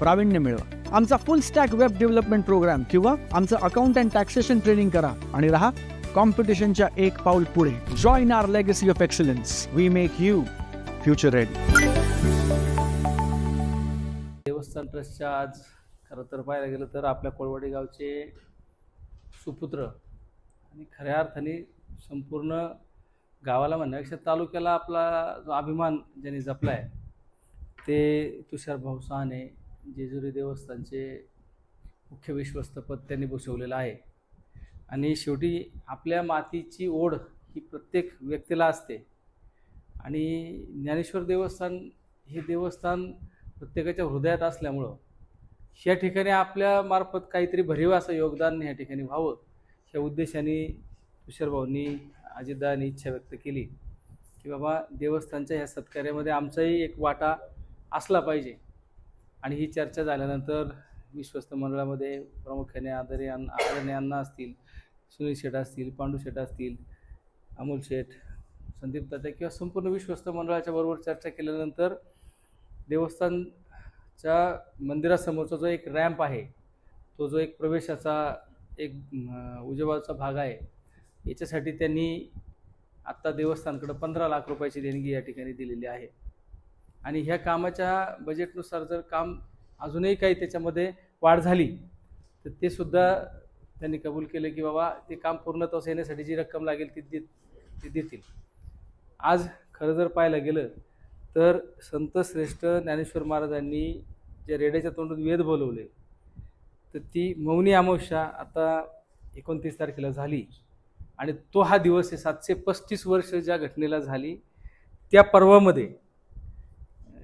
प्रावीण्य मिळवा. आमचा full stack web development program किंवा आमचं अकाउंट अँड टॅक्सेशन ट्रेनिंग करा आणि राहा कॉम्पिटिशनच्या एक पाऊल पुढे. Join our legacy of excellence we make you future ready देवस्थान ट्रस्टच्या आज खरं तर पाहायला गेलं तर आपल्या कोळवाडी गावचे सुपुत्र आणि खऱ्या अर्थाने संपूर्ण गावाला म्हणण्यापेक्षा तालुक्याला आपला जो अभिमान ज्यांनी जपला आहे ते तुषार भाऊ सहाने जेजुरी देवस्थानचे मुख्य विश्वस्तपद त्यांनी बसवलेलं आहे. आणि शेवटी आपल्या मातीची ओढ ही प्रत्येक व्यक्तीला असते. आणि ज्ञानेश्वर देवस्थान हे देवस्थान प्रत्येकाच्या हृदयात असल्यामुळं या ठिकाणी आपल्यामार्फत काहीतरी भरीव असं योगदान या ठिकाणी व्हावं ह्या उद्देशाने तुषारभाऊंनी अजितदानी इच्छा व्यक्त केली की बाबा देवस्थानच्या ह्या सत्कार्यामध्ये आमचाही एक वाटा असला पाहिजे. आणि ही चर्चा झाल्यानंतर विश्वस्त मंडळामध्ये प्रामुख्याने आदरे आदरणीय अण्णा असतील सुनील शेठ असतील पांडू शेठ असतील अमोल शेठ संदीप तात्या किंवा संपूर्ण विश्वस्त मंडळाच्या बरोबर चर्चा केल्यानंतर देवस्थानच्या मंदिरासमोरचा जो एक रॅम्प आहे तो जो एक प्रवेशाचा एक उजवाचा भाग आहे याच्यासाठी त्यांनी आत्ता देवस्थानकडं पंधरा लाख रुपयाची देणगी या ठिकाणी दिलेली आहे. आणि ह्या कामाच्या बजेटनुसार जर काम अजूनही काही त्याच्यामध्ये वाढ झाली तर ते सुद्धा त्यांनी कबूल केलं की बाबा ते काम पूर्णत्वास येण्यासाठी जी रक्कम लागेल ती देत ती देतील. आज खरं जर पाहायला गेलं तर संत श्रेष्ठ ज्ञानेश्वर महाराजांनी जे रेड्याच्या तोंडून वेद बोलवले तर ती मौनी अमावस्या आता एकोणतीस तारखेला झाली. आणि तो हा दिवस आहे सातशे पस्तीस वर्ष ज्या घटनेला झाली त्या पर्वामध्ये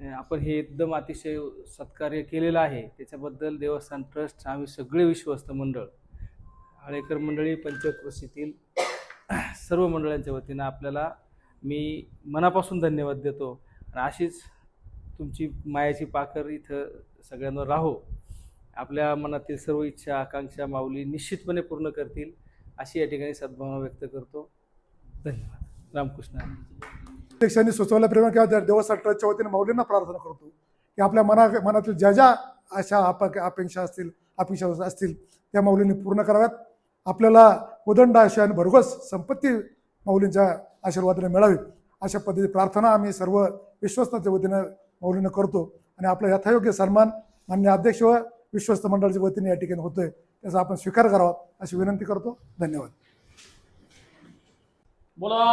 आपण हे एकदम अतिशय सत्कार्य केलेलं आहे. त्याच्याबद्दल देवस्थान ट्रस्ट आम्ही सगळे विश्वस्त मंडळ आळेकर मंडळी पंचकृषीतील सर्व मंडळांच्या वतीनं आपल्याला मी मनापासून धन्यवाद देतो. आणि अशीच तुमची मायाची पाकर इथं सगळ्यांवर राहो. आपल्या मनातील सर्व इच्छा आकांक्षा माऊली निश्चितपणे पूर्ण करतील अशी या ठिकाणी सद्भावना व्यक्त करतो. धन्यवाद. रामकृष्ण. अध्यक्षांनी सुचवल्याप्रमाणे किंवा त्या देवस्थान ट्रस्टच्या वतीने माऊलींना प्रार्थना करतो की आपल्या मना मनातील ज्या ज्या अशा आप अपेक्षा असतील अपेक्षा असतील त्या माऊलींनी पूर्ण कराव्यात. आपल्याला उदंड अशी आणि भरघोस संपत्ती माऊलींच्या आशीर्वादाने मिळावी. अशा पद्धती प्रार्थना आम्ही सर्व विश्वस्ताच्या वतीनं माऊलीनं करतो आणि आपला यथायोग्य सन्मान मान्य अध्यक्ष व विश्वस्त मंडळाच्या वतीने या ठिकाणी होतोय. त्याचा आपण स्वीकार करावा अशी विनंती करतो. धन्यवाद. बोला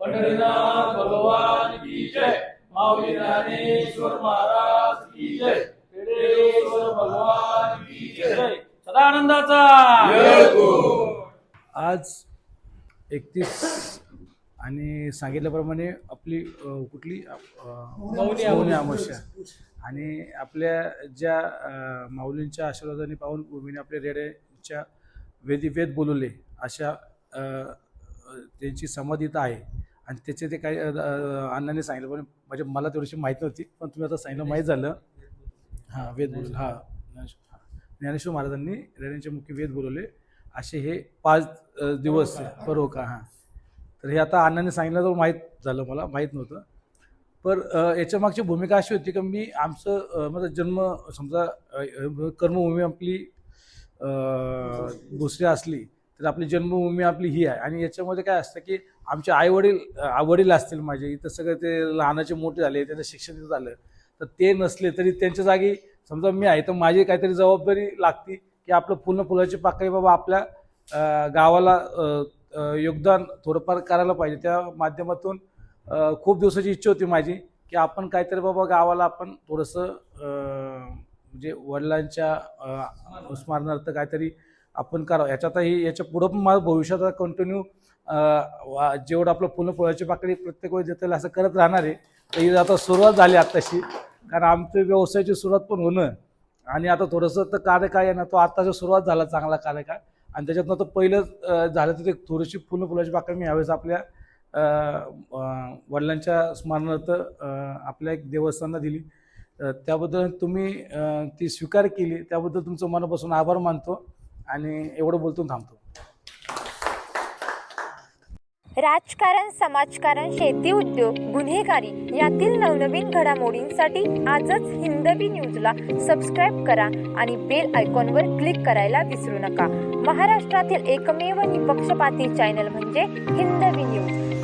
पंढरीनाथ भगवान की जय माऊली ज्ञानेश्वर महाराज की जय पेडेश्वर भगवान की जय सदानंदाचा आज एकतीस आणि सांगितल्याप्रमाणे आपली कुठली मौनी अमावस्या. आणि आपल्या ज्या माऊलींच्या आशीर्वादाने पाहून भूमीने आपल्या रेड्याच्या वेदी वेद बोलवले अशा त्यांची समाधी इथं आहे. आणि त्याचे ते काही अण्णांनी सांगितलं पण म्हणजे मला तेवढीशी माहीत नव्हती पण तुम्ही आता सांगितलं माहीत झालं. हां वेद बोलवले हां ज्ञानेश्वर हां. ज्ञानेश्वर महाराजांनी रेड्यांचे मुख्य वेद बोलवले. असे हे पाच दिवस बरोबर का हां. तर हे आता अण्णांनी सांगितलं तर माहीत झालं मला माहीत नव्हतं. पर याच्यामागची याच्या मागची भूमिका अशी होती की मी आमचं माझा जन्म समजा कर्मभूमी आपली दुसरी असली तर आपली जन्मभूमी आपली ही आहे. आणि याच्यामध्ये काय असतं की आमचे आई वडील वडील असतील माझे इथं सगळं ते लहानाचे मोठे झाले त्यांचं शिक्षण झालं. तर ते नसले तरी त्यांच्या जागी समजा मी आहे तर माझी काहीतरी जबाबदारी लागती की आपलं पूर्ण फुलाची पाकळी बाबा आपल्या गावाला योगदान थोडंफार करायला पाहिजे. त्या माध्यमातून खूप दिवसाची इच्छा होती माझी की आपण काहीतरी बाबा गावाला आपण थोडंसं म्हणजे वडिलांच्या स्मरणार्थ काहीतरी आपण करावं. याच्यातही याच्या पुढं पण माझं भविष्यात कंटिन्यू जेवढं आपलं फुलं फुलाची पाकळी प्रत्येक वेळी देता येईल असं करत राहणार आहे. तर ही आता सुरुवात झाली आत्ताशी. कारण आमच्या व्यवसायाची सुरुवात पण होणं आणि आता थोडंसं तर कार्य काय आहे ना तो आत्ताचा सुरुवात झाला चांगला कार्यकाळ. आणि त्याच्यातनं तर पहिलं झालं तर ते थोडीशी फुलं फुलाची पाकळी मी यावेळेस आपल्या वडिलांच्या स्मरणार्थ आपल्या एक देवस्थानाला दिली. त्याबद्दल तुम्ही अं, ती स्वीकार केली त्याबद्दल तुमचं मनापासून आभार मानतो आणि एवढं बोलतो थांबतो. राजकारण समाजकारण शेती उद्योग गुन्हेगारी यातील नवनवीन घडामोडींसाठी आजच हिंदवी न्यूजला सबस्क्राईब करा आणि बेल आयकॉनवर क्लिक करायला विसरू नका. महाराष्ट्रातील एकमेव निपक्षपाती चॅनल म्हणजे हिंदवी न्यूज.